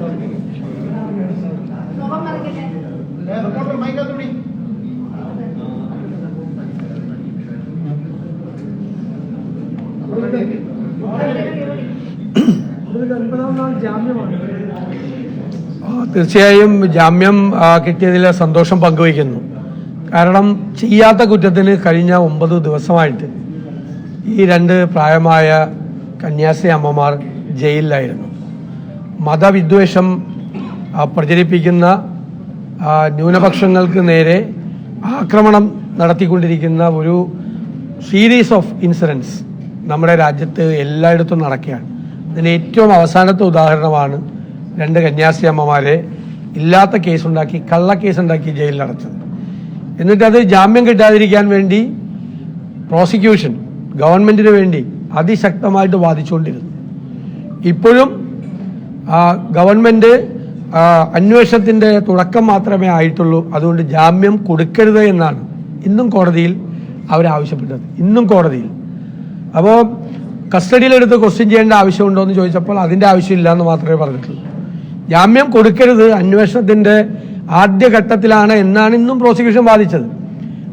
Reporter തീർച്ചയായും ജാമ്യം കിട്ടിയതിൽ സന്തോഷം പങ്കുവയ്ക്കുന്നു. കാരണം ചെയ്യാത്ത കുറ്റത്തിന് കഴിഞ്ഞ ഒമ്പത് ദിവസമായിട്ട് ഈ രണ്ട് പ്രായമായ കന്യാസ്ത്രീ അമ്മമാർ ജയിലിലായിരുന്നു. മതവിദ്വേഷം പ്രചരിപ്പിക്കുന്ന ന്യൂനപക്ഷങ്ങൾക്ക് നേരെ ആക്രമണം നടത്തിക്കൊണ്ടിരിക്കുന്ന ഒരു സീരീസ് ഓഫ് ഇൻസിഡൻസ് നമ്മുടെ രാജ്യത്ത് എല്ലായിടത്തും നടക്കുകയാണ്. അതിന് ഏറ്റവും അവസാനത്തെ ഉദാഹരണമാണ് രണ്ട് കന്യാസ്ത്രീ അമ്മമാരെ ഇല്ലാത്ത കേസുണ്ടാക്കി കള്ള കേസുണ്ടാക്കി ജയിലിൽ അടച്ചത്. എന്നിട്ട് അത് ജാമ്യം കിട്ടാതിരിക്കാൻ വേണ്ടി പ്രോസിക്യൂഷൻ ഗവൺമെന്റിന് വേണ്ടി അതിശക്തമായിട്ട് വാദിച്ചുകൊണ്ടിരുന്നു. ഇപ്പോഴും ആ, അന്വേഷണത്തിന്റെ തുടക്കം മാത്രമേ ആയിട്ടുള്ളൂ. അതുകൊണ്ട് ജാമ്യം കൊടുക്കരുത് എന്നാണ് ഇന്നും കോടതിയിൽ അവരാവശ്യപ്പെട്ടത്. ഇന്നും കോടതിയിൽ. അപ്പോൾ കസ്റ്റഡിയിലെടുത്ത് ക്വസ്റ്റ്യൻ ചെയ്യേണ്ട ആവശ്യമുണ്ടോ എന്ന് ചോദിച്ചപ്പോൾ അതിന്റെ ആവശ്യമില്ല എന്ന് മാത്രമേ പറഞ്ഞിട്ടുള്ളൂ. ജാമ്യം കൊടുക്കരുത് അന്വേഷണത്തിന്റെ ആദ്യഘട്ടത്തിലാണ് എന്നാണ് ഇന്നും പ്രോസിക്യൂഷൻ വാദിച്ചത്.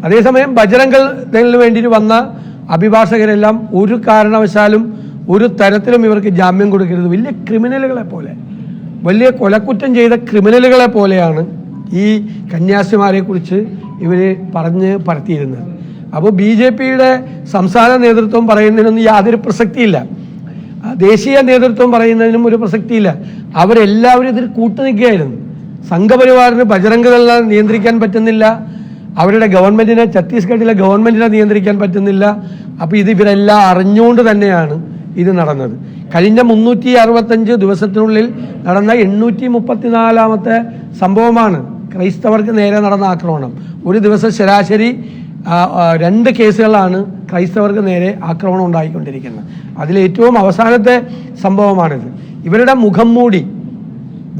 അതേസമയം ബജരംഗളിന് വേണ്ടി വന്ന അഭിഭാഷകരെല്ലാം ഒരു കാരണവശാലും ഒരു തരത്തിലും ഇവർക്ക് ജാമ്യം കൊടുക്കരുത്. വലിയ ക്രിമിനലുകളെ പോലെ. വലിയ കൊലക്കുറ്റം ചെയ്ത ക്രിമിനലുകളെ പോലെയാണ് ഈ കന്യാസിമാരെ കുറിച്ച് ഇവർ പറഞ്ഞ് പരത്തിയിരുന്നത്. അപ്പോൾ ബി ജെ പിയുടെ സംസ്ഥാന നേതൃത്വം പറയുന്നതിനൊന്നും യാതൊരു പ്രസക്തിയില്ല. ദേശീയ നേതൃത്വം പറയുന്നതിനും ഒരു പ്രസക്തിയില്ല. അവരെല്ലാവരും ഇതിൽ കൂട്ടുനിൽക്കുകയായിരുന്നു സംഘപരിവാറിന് ബജറംഗദളിനെ നിയന്ത്രിക്കാൻ പറ്റുന്നില്ല. അവരുടെ ഗവൺമെന്റിനെ ഛത്തീസ്ഗഡിലെ ഗവൺമെന്റിനെ നിയന്ത്രിക്കാൻ പറ്റുന്നില്ല. അപ്പോൾ ഇത് ഇവരെല്ലാം അറിഞ്ഞുകൊണ്ട് തന്നെയാണ് ഇത് നടന്നത്. കഴിഞ്ഞ മുന്നൂറ്റി അറുപത്തഞ്ച് ദിവസത്തിനുള്ളിൽ നടന്ന എണ്ണൂറ്റി മുപ്പത്തിനാലാമത്തെ സംഭവമാണ് ക്രൈസ്തവർക്ക് നേരെ നടന്ന ആക്രമണം. ഒരു ദിവസം ശരാശരി രണ്ട് കേസുകളാണ് ക്രൈസ്തവർക്ക് നേരെ ആക്രമണം ഉണ്ടായിക്കൊണ്ടിരിക്കുന്നത്. അതിലേറ്റവും അവസാനത്തെ സംഭവമാണിത്. ഇവരുടെ മുഖം മൂടി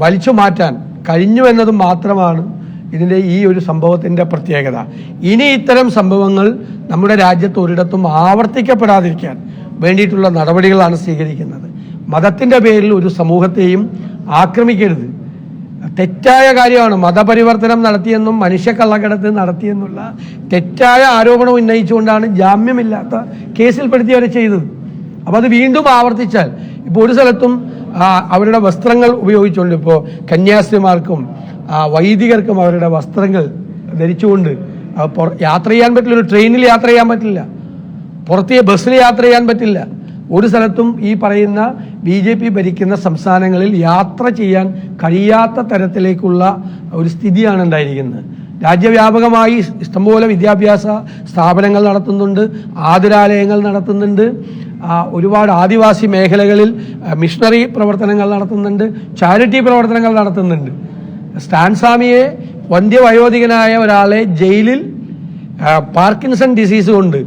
വലിച്ചു മാറ്റാൻ കഴിഞ്ഞു എന്നത് മാത്രമാണ് ഇതിന്റെ ഈ ഒരു സംഭവത്തിന്റെ പ്രത്യേകത. ഇനി ഇത്തരം സംഭവങ്ങൾ നമ്മുടെ രാജ്യത്ത് ഒരിടത്തും ആവർത്തിക്കപ്പെടാതിരിക്കാൻ വേണ്ടിയിട്ടുള്ള നടപടികളാണ് സ്വീകരിക്കുന്നത്. മതത്തിന്റെ പേരിൽ ഒരു സമൂഹത്തെയും ആക്രമിക്കരുത്. തെറ്റായ കാര്യമാണ് മതപരിവർത്തനം നടത്തിയെന്നും മനുഷ്യ കള്ളക്കടത്ത് നടത്തിയെന്നുള്ള തെറ്റായ ആരോപണം ഉന്നയിച്ചുകൊണ്ടാണ് ജാമ്യമില്ലാത്ത കേസിൽപ്പെടുത്തി അവരെ ചെയ്തത്. അപ്പോൾ അത് വീണ്ടും ആവർത്തിച്ചാൽ ഇപ്പോൾ ഒരു സ്ഥലത്തും അവരുടെ വസ്ത്രങ്ങൾ ഉപയോഗിച്ചുകൊണ്ട് ഇപ്പോൾ കന്യാസ്ത്രീമാർക്കും വൈദികർക്കും അവരുടെ വസ്ത്രങ്ങൾ ധരിച്ചുകൊണ്ട് യാത്ര ചെയ്യാൻ പറ്റില്ല ഒരു ട്രെയിനിൽ യാത്ര ചെയ്യാൻ പറ്റില്ല. പുറത്തെ ബസ്സിൽ യാത്ര ചെയ്യാൻ പറ്റില്ല. ഒരു സ്ഥലത്തും ഈ പറയുന്ന ബി ജെ പി ഭരിക്കുന്ന സംസ്ഥാനങ്ങളിൽ യാത്ര ചെയ്യാൻ കഴിയാത്ത തരത്തിലേക്കുള്ള ഒരു സ്ഥിതിയാണ് ഉണ്ടായിരിക്കുന്നത്. രാജ്യവ്യാപകമായി ഇഷ്ടംപോലെ വിദ്യാഭ്യാസ സ്ഥാപനങ്ങൾ നടത്തുന്നുണ്ട് ആതുരാലയങ്ങൾ നടത്തുന്നുണ്ട് ഒരുപാട് ആദിവാസി മേഖലകളിൽ മിഷണറി പ്രവർത്തനങ്ങൾ നടത്തുന്നുണ്ട് ചാരിറ്റി പ്രവർത്തനങ്ങൾ നടത്തുന്നുണ്ട്. സ്റ്റാൻ സ്വാമിയെ വന്ധ്യവയോധികനായ ഒരാളെ ജയിലിൽ പാർക്കിൻസൺ ഡിസീസ് കൊണ്ട്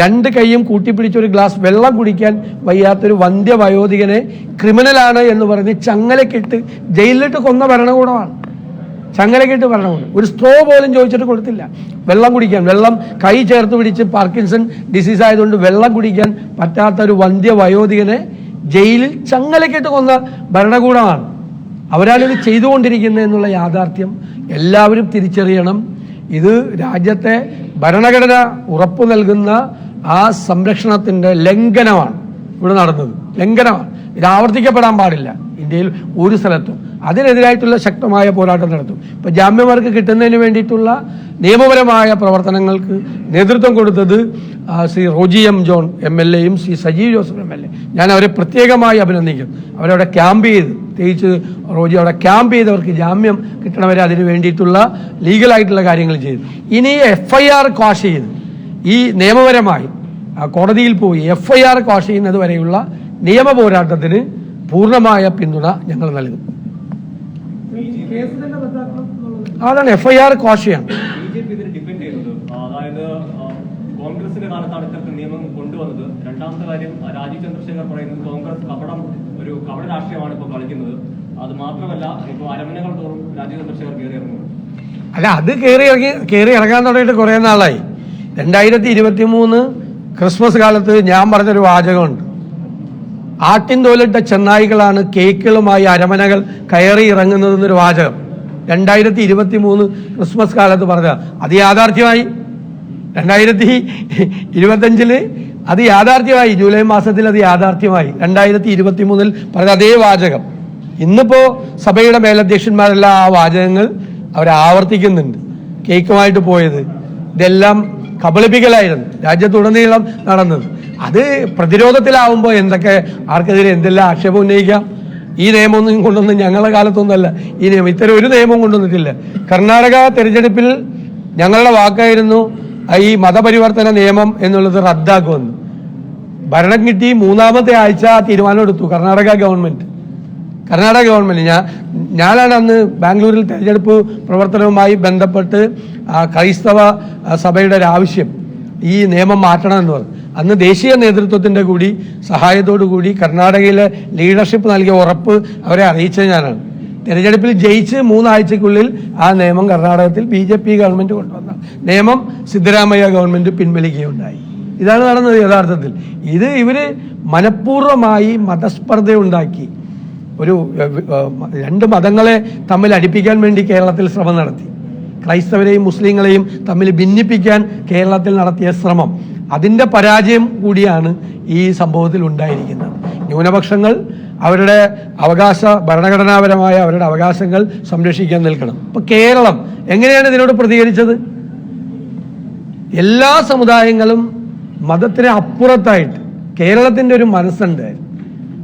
രണ്ട് കൈയും കൂട്ടിപ്പിടിച്ച് ഒരു ഗ്ലാസ് വെള്ളം കുടിക്കാൻ വയ്യാത്തൊരു വന്ധ്യവയോധികനെ ക്രിമിനലാണ് എന്ന് പറഞ്ഞ് ചങ്ങലക്കിട്ട് ജയിലിലിട്ട് കൊന്ന ഭരണകൂടമാണ്. ചങ്ങലക്കിട്ട് ഭരണകൂടം. ഒരു സ്ട്രോ പോലും ചോദിച്ചിട്ട് കൊടുത്തില്ല. വെള്ളം കുടിക്കാൻ വെള്ളം കൈ ചേർത്ത് പിടിച്ച് പാർക്കിൻസൺ ഡിസീസ് ആയതുകൊണ്ട് വെള്ളം കുടിക്കാൻ പറ്റാത്ത ഒരു വന്ധ്യ വയോധികനെ ജയിലിൽ ചങ്ങലക്കിട്ട് കൊന്ന ഭരണകൂടമാണ്. അവരാണ് ഇത് ചെയ്തുകൊണ്ടിരിക്കുന്നത് എന്നുള്ള യാഥാർത്ഥ്യം എല്ലാവരും തിരിച്ചറിയണം. ഇത് രാജ്യത്തെ ഭരണഘടന ഉറപ്പു നൽകുന്ന ആ സംരക്ഷണത്തിന്റെ ലംഘനമാണ് ഇവിടെ നടന്നത്. ലംഘനമാണ്. ഇത് ആവർത്തിക്കപ്പെടാൻ പാടില്ല. ഇന്ത്യയിൽ ഒരു സ്ഥലത്തും. അതിനെതിരായിട്ടുള്ള ശക്തമായ പോരാട്ടം നടത്തും. ഇപ്പൊ ജാമ്യമാർക്ക് കിട്ടുന്നതിന് വേണ്ടിയിട്ടുള്ള നിയമപരമായ പ്രവർത്തനങ്ങൾക്ക് നേതൃത്വം കൊടുത്തത് Shri Roji M John M L എയും Shri Sajeev Joseph M L A. ഞാൻ അവരെ പ്രത്യേകമായി അഭിനന്ദിക്കും അവരവിടെ ക്യാമ്പ് ചെയ്ത്. പ്രത്യേകിച്ച് റോജി അവിടെ ക്യാമ്പ് ചെയ്തവർക്ക് ജാമ്യം കിട്ടണവരെ അതിന് വേണ്ടിയിട്ടുള്ള ലീഗലായിട്ടുള്ള കാര്യങ്ങൾ ചെയ്തു. ഇനി എഫ് ഐ ആർ ക്വാഷ് ചെയ്ത് ഈ നിയമപരമായി കോടതിയിൽ പോയി എഫ് ഐ ആർ ക്വാഷ് ചെയ്യുന്നത് വരെയുള്ള നിയമ പോരാട്ടത്തിന് പൂർണമായ പിന്തുണ ഞങ്ങൾ നൽകും. അതാണ് എഫ് ഐ ആർ ക്വാഷ് ചെയ്യണം കോൺഗ്രസിന്റെ കാലത്താണ് ഇത്തരത്തിൽ നിയമം കൊണ്ടുവന്നത് രണ്ടാമത്തെ കാര്യം രാജീവ് ചന്ദ്രശേഖർ പറയുന്നത് കോൺഗ്രസ് കപടം ഒരു കപട രാഷ്ട്രീയമാണ് ഇപ്പോൾ കളിക്കുന്നത്. അത് മാത്രമല്ല ഇപ്പോൾ അരമനകൾ തോറും രാജീവ് ചന്ദ്രശേഖർ കയറി ഇറങ്ങുന്നു. അല്ല അത് കയറി ഇറങ്ങി കയറി ഇറങ്ങാൻ തുടങ്ങിയിട്ട് കുറേ നാളായി. രണ്ടായിരത്തി ഇരുപത്തി മൂന്ന് ക്രിസ്മസ് കാലത്ത് ഞാൻ പറഞ്ഞൊരു വാചകമുണ്ട്. ആട്ടിൻ തോലിട്ട ചെന്നായികളാണ് കേക്കുകളുമായി അരമനകൾ കയറി ഇറങ്ങുന്നതെന്നൊരു വാചകം. രണ്ടായിരത്തി ഇരുപത്തി മൂന്ന് ക്രിസ്മസ് കാലത്ത് പറഞ്ഞ അത് യാഥാർത്ഥ്യമായി. രണ്ടായിരത്തി ഇരുപത്തഞ്ചിൽ അത് യാഥാർത്ഥ്യമായി ജൂലൈ മാസത്തിൽ അത് യാഥാർത്ഥ്യമായി. രണ്ടായിരത്തി ഇരുപത്തി മൂന്നിൽ പറഞ്ഞ അതേ വാചകം. ഇന്നിപ്പോ സഭയുടെ മേലധ്യക്ഷന്മാരെല്ലാം ആ വാചകങ്ങൾ അവർ ആവർത്തിക്കുന്നുണ്ട് കേക്കുമായിട്ട് പോയത്. ഇതെല്ലാം കബളിപ്പിക്കലായിരുന്നു. രാജ്യത്തുടനീളം നടന്നത്. അത് പ്രതിരോധത്തിലാവുമ്പോൾ എന്തൊക്കെ ആർക്കെതിരെ എന്തെല്ലാം ആക്ഷേപം ഉന്നയിക്കാം? ഈ നിയമമൊന്നും കൊണ്ടൊന്നും ഞങ്ങളുടെ കാലത്തൊന്നുമല്ല. ഈ നിയമം ഇത്തരം ഒരു നിയമം കൊണ്ടുവന്നിട്ടില്ല. കർണാടക തെരഞ്ഞെടുപ്പിൽ ഞങ്ങളുടെ വാക്കായിരുന്നു ഈ മതപരിവർത്തന നിയമം എന്നുള്ളത് റദ്ദാക്കുമെന്ന്. ഭരണം കിട്ടി മൂന്നാമത്തെ ആഴ്ച തീരുമാനം എടുത്തു കർണാടക ഗവൺമെന്റ് കർണാടക ഗവൺമെന്റ് ഞാൻ ഞാനാണ് അന്ന് ബാംഗ്ലൂരിൽ തെരഞ്ഞെടുപ്പ് പ്രവർത്തനവുമായി ബന്ധപ്പെട്ട് ക്രൈസ്തവ സഭയുടെ ഒരു ആവശ്യം ഈ നിയമം മാറ്റണം എന്ന് പറഞ്ഞു. അന്ന് ദേശീയ നേതൃത്വത്തിന്റെ കൂടി സഹായത്തോടു കൂടി കർണാടകയിലെ ലീഡർഷിപ്പ് നൽകിയ ഉറപ്പ് അവരെ അറിയിച്ചത് ഞാനാണ്. തെരഞ്ഞെടുപ്പിൽ ജയിച്ച് മൂന്നാഴ്ചക്കുള്ളിൽ ആ നിയമം കർണാടകത്തിൽ ബി ജെ പി ഗവൺമെന്റ് കൊണ്ടുവന്ന നിയമം സിദ്ധരാമയ്യ ഗവൺമെന്റ് പിൻവലിക്കുകയുണ്ടായി. ഇതാണ് നടന്നത് യഥാർത്ഥത്തിൽ. ഇത് ഇവർ മനഃപൂർവമായി മതസ്പർദ്ധ ഉണ്ടാക്കി ഒരു രണ്ട് മതങ്ങളെ തമ്മിൽ അടിപ്പിക്കാൻ വേണ്ടി കേരളത്തിൽ ശ്രമം നടത്തി. ക്രൈസ്തവരെയും മുസ്ലിങ്ങളെയും തമ്മിൽ ഭിന്നിപ്പിക്കാൻ കേരളത്തിൽ നടത്തിയ ശ്രമം. അതിന്റെ പരാജയം കൂടിയാണ് ഈ സംഭവത്തിൽ ഉണ്ടായിരിക്കുന്നത്. ന്യൂനപക്ഷങ്ങൾ അവരുടെ അവകാശ ഭരണഘടനാപരമായ അവരുടെ അവകാശങ്ങൾ സംരക്ഷിക്കാൻ നിൽക്കണം. ഇപ്പൊ കേരളം എങ്ങനെയാണ് ഇതിനോട് പ്രതികരിച്ചത്? എല്ലാ സമുദായങ്ങളും മതത്തിന് അപ്പുറത്തായിട്ട് കേരളത്തിന്റെ ഒരു മനസ്സുണ്ട്.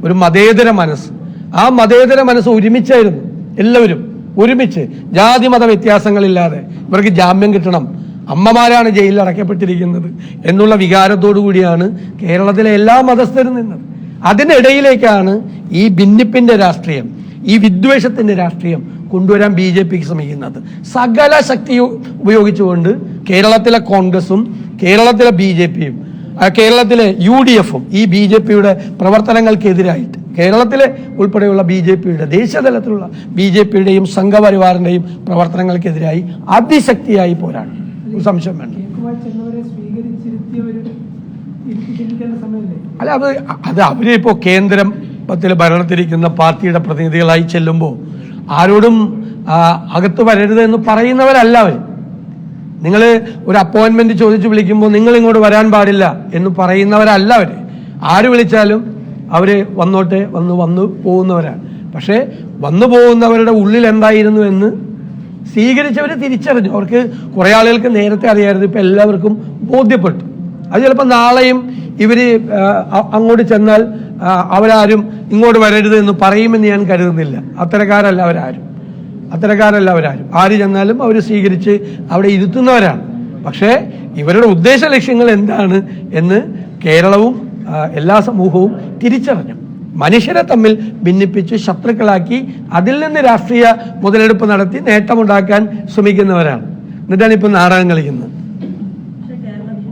ഒരു മതേതര മനസ്സ്. ആ മതേതര മനസ്സ് ഒരുമിച്ചായിരുന്നു എല്ലാവരും ഒരുമിച്ച് ജാതി മത വ്യത്യാസങ്ങളില്ലാതെ ഇവർക്ക് ജാമ്യം കിട്ടണം. അമ്മമാരാണ് ജയിലിൽ അടയ്ക്കപ്പെട്ടിരിക്കുന്നത് എന്നുള്ള വികാരത്തോടു കൂടിയാണ് കേരളത്തിലെ എല്ലാ മതസ്ഥരും നിന്നത്. അതിനിടയിലേക്കാണ് ഈ ഭിന്നിപ്പിന്റെ രാഷ്ട്രീയം ഈ വിദ്വേഷത്തിന്റെ രാഷ്ട്രീയം കൊണ്ടുവരാൻ ബി ജെ പിക്ക് ശ്രമിക്കുന്നത്. സകല ശക്തി ഉപയോഗിച്ചുകൊണ്ട് കേരളത്തിലെ കോൺഗ്രസും കേരളത്തിലെ ബി ജെ പിയും കേരളത്തിലെ യു ഡി എഫും ഈ ബി ജെ പിയുടെ പ്രവർത്തനങ്ങൾക്കെതിരായിട്ട് കേരളത്തിലെ ഉൾപ്പെടെയുള്ള ബി ജെ പിയുടെ ദേശീയതലത്തിലുള്ള ബി ജെ പിയുടെയും സംഘപരിവാറിന്റെയും പ്രവർത്തനങ്ങൾക്കെതിരായി അതിശക്തിയായി പോരാടും. സംശയം വേണ്ട. അല്ല അത് അത് അവരിപ്പോൾ കേന്ദ്രം പത്തിൽ ഭരണത്തിരിക്കുന്ന പാർട്ടിയുടെ പ്രതിനിധികളായി ചെല്ലുമ്പോൾ ആരോടും അകത്ത് വരരുത് എന്ന് പറയുന്നവരല്ല അവർ നിങ്ങൾ ഒരു അപ്പോയിന്റ്മെന്റ് ചോദിച്ച് വിളിക്കുമ്പോൾ നിങ്ങൾ ഇങ്ങോട്ട് വരാൻ പാടില്ല എന്ന് പറയുന്നവരല്ല അവർ ആര് വിളിച്ചാലും അവർ വന്നോട്ടെ വന്ന് വന്നു പോകുന്നവരാണ്. പക്ഷേ വന്നു പോകുന്നവരുടെ ഉള്ളിൽ എന്തായിരുന്നു എന്ന് സ്വീകരിച്ചവർ തിരിച്ചറിഞ്ഞു. അവർക്ക് കുറേ ആളുകൾക്ക് നേരത്തെ അറിയായിരുന്നു. ഇപ്പം എല്ലാവർക്കും ബോധ്യപ്പെട്ടു. അത് ചിലപ്പോൾ നാളെയും ഇവർ അങ്ങോട്ട് ചെന്നാൽ അവരാരും ഇങ്ങോട്ട് വരരുത് എന്ന് പറയുമെന്ന് ഞാൻ കരുതുന്നില്ല. അത്തരക്കാരല്ല അവരാരും. അത്തരക്കാരല്ല അവരാരും. ആര് ചെന്നാലും അവർ സ്വീകരിച്ച് അവിടെ ഇരുത്തുന്നവരാണ്. പക്ഷേ ഇവരുടെ ഉദ്ദേശ ലക്ഷ്യങ്ങൾ എന്താണ് എന്ന് കേരളവും എല്ലാ സമൂഹവും തിരിച്ചറിഞ്ഞു. മനുഷ്യരെ തമ്മിൽ ഭിന്നിപ്പിച്ച് ശത്രുക്കളാക്കി അതിൽ നിന്ന് രാഷ്ട്രീയ മുതലെടുപ്പ് നടത്തി നേട്ടമുണ്ടാക്കാൻ ശ്രമിക്കുന്നവരാണ്. എന്നിട്ടാണ് ഇപ്പം നാടകം കളിക്കുന്നത് പക്ഷേ കേരളത്തിൽ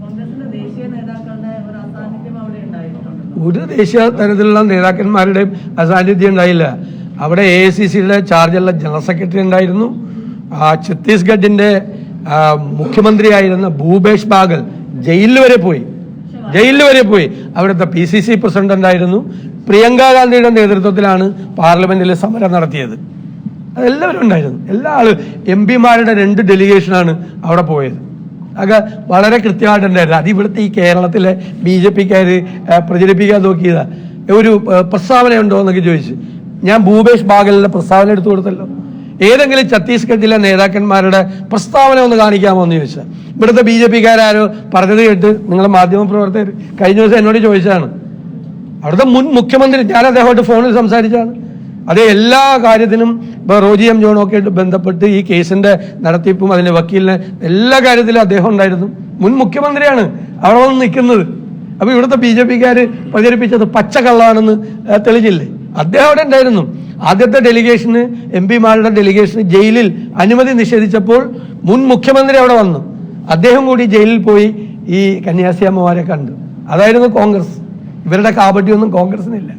കോൺഗ്രസിന്റെ ദേശീയ നേതാക്കളുടെ ഒരു അസാന്നിധ്യം അവിടെ ഉണ്ടായിട്ടുണ്ടല്ലോ ഒരു ദേശീയ തലത്തിലുള്ള നേതാക്കന്മാരുടെയും അസാന്നിധ്യം ഉണ്ടായില്ല. അവിടെ എ സി സിയുടെ ചാർജുള്ള ജനറൽ സെക്രട്ടറി ഉണ്ടായിരുന്നു. ആ, മുഖ്യമന്ത്രിയായിരുന്ന ഭൂപേഷ് ബാഗൽ ജയിലിൽ വരെ പോയി. ജയിലിൽ വരെ പോയി. അവിടുത്തെ പി സി സി പ്രസിഡന്റ് ആയിരുന്നു പ്രിയങ്ക ഗാന്ധിയുടെ നേതൃത്വത്തിലാണ് പാർലമെന്റിൽ സമരം നടത്തിയത്. അതെല്ലാവരും ഉണ്ടായിരുന്നു. എല്ലാ ആളും എം പിമാരുടെ രണ്ട് ഡെലിഗേഷനാണ് അവിടെ പോയത്. അതൊക്കെ വളരെ കൃത്യമായിട്ടുണ്ടായിരുന്നു അത് ഇവിടുത്തെ ഈ കേരളത്തിലെ ബി ജെ പിക്കാർ പ്രചരിപ്പിക്കാൻ നോക്കിയതാ. ഒരു പ്രസ്താവന ഉണ്ടോ എന്നൊക്കെ ചോദിച്ചു. ഞാൻ ഭൂപേഷ് ബാഗലിന്റെ പ്രസ്താവന എടുത്തു കൊടുത്തല്ലോ. ഏതെങ്കിലും ഛത്തീസ്ഗഡിലെ നേതാക്കന്മാരുടെ പ്രസ്താവന ഒന്ന് കാണിക്കാമോ എന്ന് ചോദിച്ചാൽ ഇവിടുത്തെ ബി ജെ പിക്കാരോ പറഞ്ഞത് കേട്ട് നിങ്ങളെ മാധ്യമ പ്രവർത്തകർ കഴിഞ്ഞ ദിവസം എന്നോട് ചോദിച്ചതാണ്. അവിടുത്തെ മുൻ മുഖ്യമന്ത്രി ഞാൻ അദ്ദേഹമായിട്ട് ഫോണിൽ സംസാരിച്ചാണ് അത് എല്ലാ കാര്യത്തിനും ഇപ്പോൾ റോജി എം ജോണൊക്കെ ബന്ധപ്പെട്ട് ഈ കേസിന്റെ നടത്തിപ്പും അതിന്റെ വക്കീലിനെ എല്ലാ കാര്യത്തിലും അദ്ദേഹം ഉണ്ടായിരുന്നു. മുൻ മുഖ്യമന്ത്രിയാണ് അവിടെ വന്ന് നിൽക്കുന്നത്. അപ്പൊ ഇവിടുത്തെ ബി ജെ പിക്കാര് പ്രചരിപ്പിച്ചത് പച്ചക്കള്ളാണെന്ന് തെളിഞ്ഞില്ലേ? അദ്ദേഹം അവിടെ ഉണ്ടായിരുന്നു. ആദ്യത്തെ ഡെലിഗേഷന് എം പിമാരുടെ ഡെലിഗേഷന് ജയിലിൽ അനുമതി നിഷേധിച്ചപ്പോൾ മുൻ മുഖ്യമന്ത്രി അവിടെ വന്നു. അദ്ദേഹം കൂടി ജയിലിൽ പോയി ഈ കന്യാസ്യാമ്മമാരെ കണ്ടു. അതായിരുന്നു കോൺഗ്രസ്. ഇവരുടെ കാപട്ടിയൊന്നും കോൺഗ്രസിനില്ല.